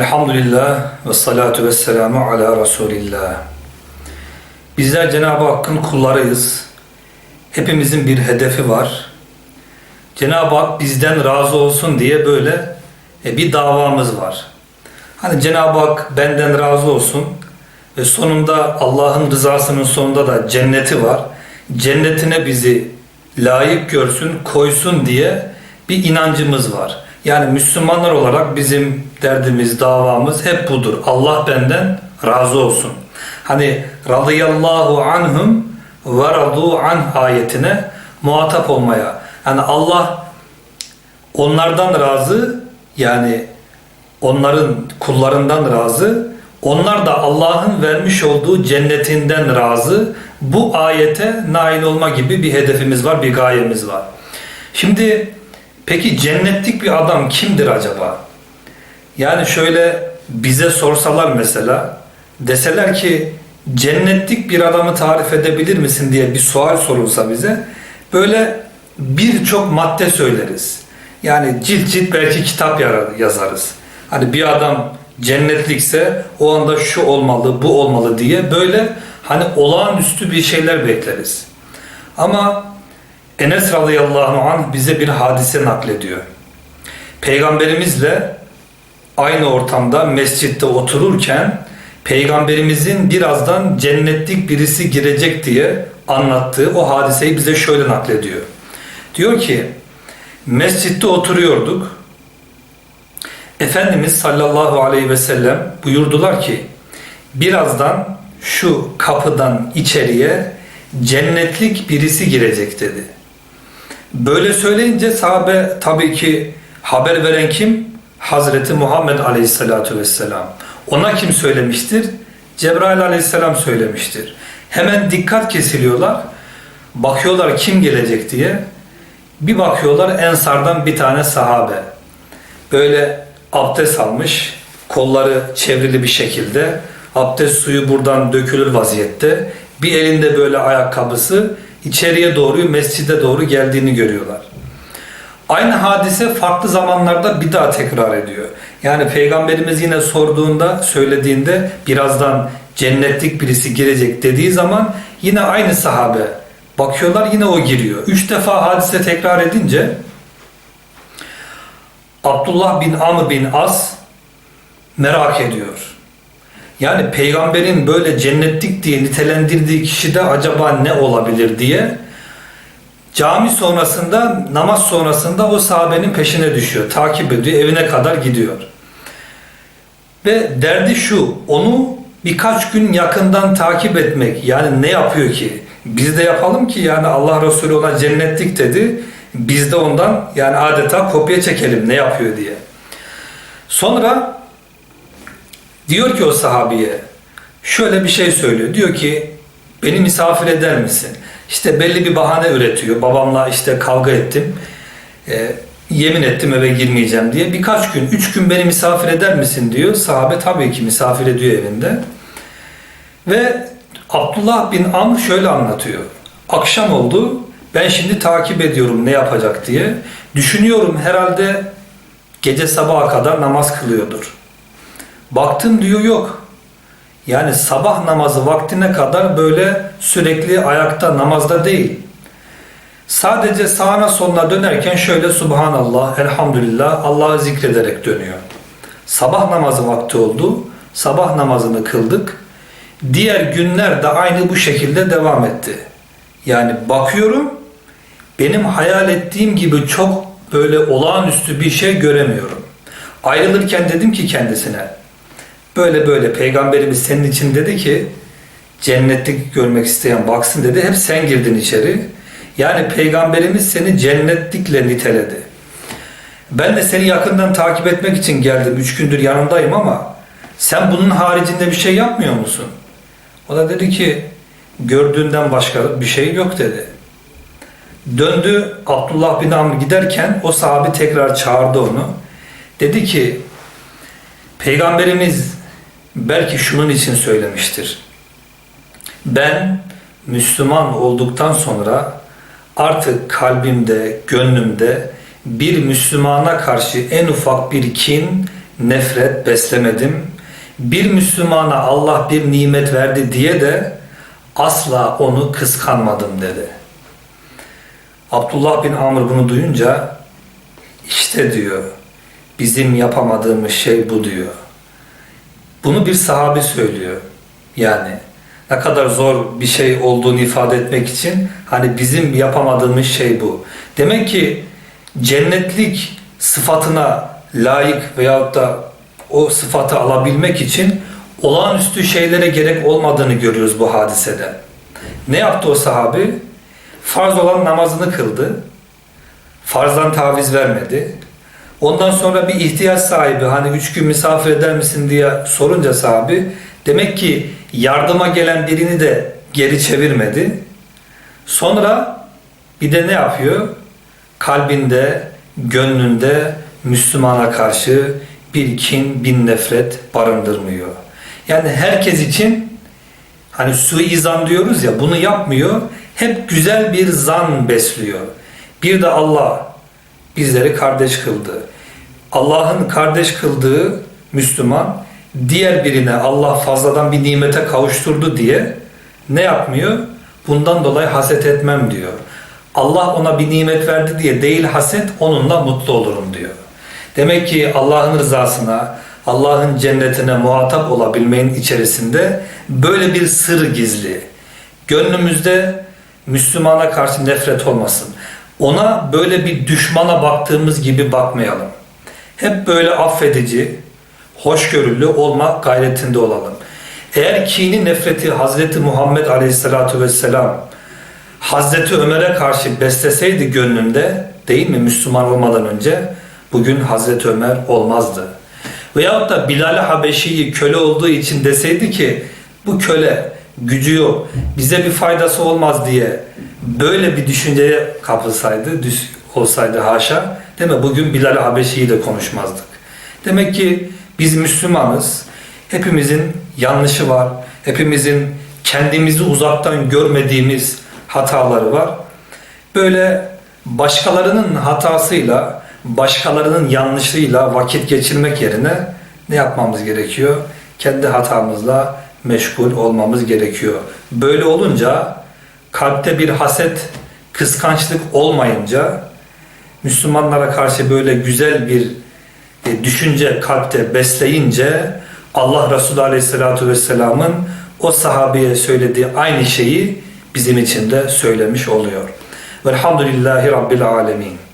Elhamdülillah ve salatu ve selamu ala Resulillah. Bizler Cenab-ı Hakk'ın kullarıyız. Hepimizin bir hedefi var. Cenab-ı Hak bizden razı olsun diye böyle e, bir davamız var. Hani Cenab-ı Hak benden razı olsun ve sonunda Allah'ın rızasının sonunda da cenneti var. Cennetine bizi layık görsün, koysun diye bir inancımız var. Yani Müslümanlar olarak bizim derdimiz, davamız hep budur. Allah benden razı olsun. Hani radıyallahu anhum ve radu an ayetine muhatap olmaya. Yani Allah onlardan razı yani onların kullarından razı onlar da Allah'ın vermiş olduğu cennetinden razı bu ayete nail olma gibi bir hedefimiz var, bir gayemiz var. Şimdi peki cennetlik bir adam kimdir acaba? Yani şöyle bize sorsalar mesela deseler ki cennetlik bir adamı tarif edebilir misin diye bir sual sorulsa bize böyle birçok madde söyleriz. Yani cilt cilt belki kitap yazarız. Hani bir adam cennetlikse o anda şu olmalı, bu olmalı diye böyle hani olağanüstü bir şeyler bekleriz. Ama Enes radıyallahu anh bize bir hadise naklediyor. Peygamberimizle aynı ortamda mescitte otururken peygamberimizin birazdan cennetlik birisi girecek diye anlattığı o hadiseyi bize şöyle naklediyor. Diyor ki mescitte oturuyorduk. Efendimiz sallallahu aleyhi ve sellem buyurdular ki birazdan şu kapıdan içeriye cennetlik birisi girecek dedi. Böyle söyleyince sahabe tabii ki haber veren kim? Hazreti Muhammed aleyhissalatu vesselam. Ona kim söylemiştir? Cebrail aleyhisselam söylemiştir. Hemen dikkat kesiliyorlar. Bakıyorlar kim gelecek diye. Bir bakıyorlar Ensardan bir tane sahabe. Böyle abdest almış, kolları çevrili bir şekilde. Abdest suyu buradan dökülür vaziyette. Bir elinde böyle ayakkabısı içeriye doğru, mescide doğru geldiğini görüyorlar. Aynı hadise farklı zamanlarda bir daha tekrar ediyor. Yani Peygamberimiz yine sorduğunda, söylediğinde birazdan cennetlik birisi girecek dediği zaman yine aynı sahabe bakıyorlar yine o giriyor. Üç defa hadise tekrar edince Abdullah bin Amr bin As merak ediyor. Yani peygamberin böyle cennetlik diye nitelendirdiği kişi de acaba ne olabilir diye cami sonrasında namaz sonrasında o sahabenin peşine düşüyor. Takip ediyor evine kadar gidiyor. Ve derdi şu onu birkaç gün yakından takip etmek. Yani ne yapıyor ki? Biz de yapalım ki yani Allah Resulü ona cennetlik dedi. Biz de ondan yani adeta kopya çekelim ne yapıyor diye. Sonra diyor ki o sahabiye şöyle bir şey söylüyor. Diyor ki beni misafir eder misin? İşte belli bir bahane üretiyor. Babamla işte kavga ettim. E, yemin ettim eve girmeyeceğim diye. Birkaç gün, üç gün beni misafir eder misin diyor. Sahabe tabii ki misafir ediyor evinde. Ve Abdullah bin Amr şöyle anlatıyor. Akşam oldu. Ben şimdi takip ediyorum ne yapacak diye. Düşünüyorum herhalde gece sabaha kadar namaz kılıyordur. Baktım diyor yok. Yani sabah namazı vaktine kadar böyle sürekli ayakta namazda değil. Sadece sağına soluna dönerken şöyle Subhanallah, Elhamdülillah Allah'ı zikrederek dönüyor. Sabah namazı vakti oldu. Sabah namazını kıldık. Diğer günler de aynı bu şekilde devam etti. Yani bakıyorum benim hayal ettiğim gibi çok böyle olağanüstü bir şey göremiyorum. Ayrılırken dedim ki kendisine böyle böyle peygamberimiz senin için dedi ki cennetlik görmek isteyen baksın dedi. Hep sen girdin içeri. Yani peygamberimiz seni cennetlikle niteledi. Ben de seni yakından takip etmek için geldim. Üç gündür yanındayım ama sen bunun haricinde bir şey yapmıyor musun? O da dedi ki gördüğünden başka bir şey yok dedi. Döndü Abdullah bin Amr giderken o sahabi tekrar çağırdı onu. Dedi ki Peygamberimiz belki şunun için söylemiştir. Ben Müslüman olduktan sonra artık kalbimde, gönlümde bir Müslümana karşı en ufak bir kin, nefret beslemedim. Bir Müslümana Allah bir nimet verdi diye de asla onu kıskanmadım dedi. Abdullah bin Amr bunu duyunca işte diyor bizim yapamadığımız şey bu diyor. Bunu bir sahabi söylüyor. Yani ne kadar zor bir şey olduğunu ifade etmek için hani bizim yapamadığımız şey bu. Demek ki cennetlik sıfatına layık veyahut da o sıfatı alabilmek için olağanüstü şeylere gerek olmadığını görüyoruz bu hadisede. Ne yaptı o sahabi? Farz olan namazını kıldı. Farzdan taviz vermedi. Ondan sonra bir ihtiyaç sahibi hani üç gün misafir eder misin diye sorunca sahabi demek ki yardıma gelen birini de geri çevirmedi. Sonra bir de ne yapıyor? Kalbinde, gönlünde Müslümana karşı bir kin, bin nefret barındırmıyor. Yani herkes için hani suizan diyoruz ya bunu yapmıyor. Hep güzel bir zan besliyor. Bir de Allah bizleri kardeş kıldı. Allah'ın kardeş kıldığı Müslüman diğer birine Allah fazladan bir nimete kavuşturdu diye ne yapmıyor? Bundan dolayı haset etmem diyor. Allah ona bir nimet verdi diye değil haset onunla mutlu olurum diyor. Demek ki Allah'ın rızasına, Allah'ın cennetine muhatap olabilmenin içerisinde böyle bir sır gizli. Gönlümüzde Müslümana karşı nefret olmasın. Ona böyle bir düşmana baktığımız gibi bakmayalım. Hep böyle affedici, hoşgörülü olma gayretinde olalım. Eğer kini nefreti Hazreti Muhammed Aleyhisselatü Vesselam Hazreti Ömer'e karşı besleseydi gönlünde değil mi Müslüman olmadan önce bugün Hazreti Ömer olmazdı. Veyahut da Bilal Habeşi'yi köle olduğu için deseydi ki bu köle gücü yok bize bir faydası olmaz diye böyle bir düşünceye kapılsaydı düş, olsaydı haşa değil mi bugün Bilal Habeşi'yi de konuşmazdık. Demek ki biz Müslümanız. Hepimizin yanlışı var. Hepimizin kendimizi uzaktan görmediğimiz hataları var. Böyle başkalarının hatasıyla, başkalarının yanlışıyla vakit geçirmek yerine ne yapmamız gerekiyor? Kendi hatamızla meşgul olmamız gerekiyor. Böyle olunca kalpte bir haset, kıskançlık olmayınca Müslümanlara karşı böyle güzel bir e, düşünce kalpte besleyince Allah Resulü Aleyhisselatü Vesselam'ın o sahabeye söylediği aynı şeyi bizim için de söylemiş oluyor. Velhamdülillahi Rabbil Alemin.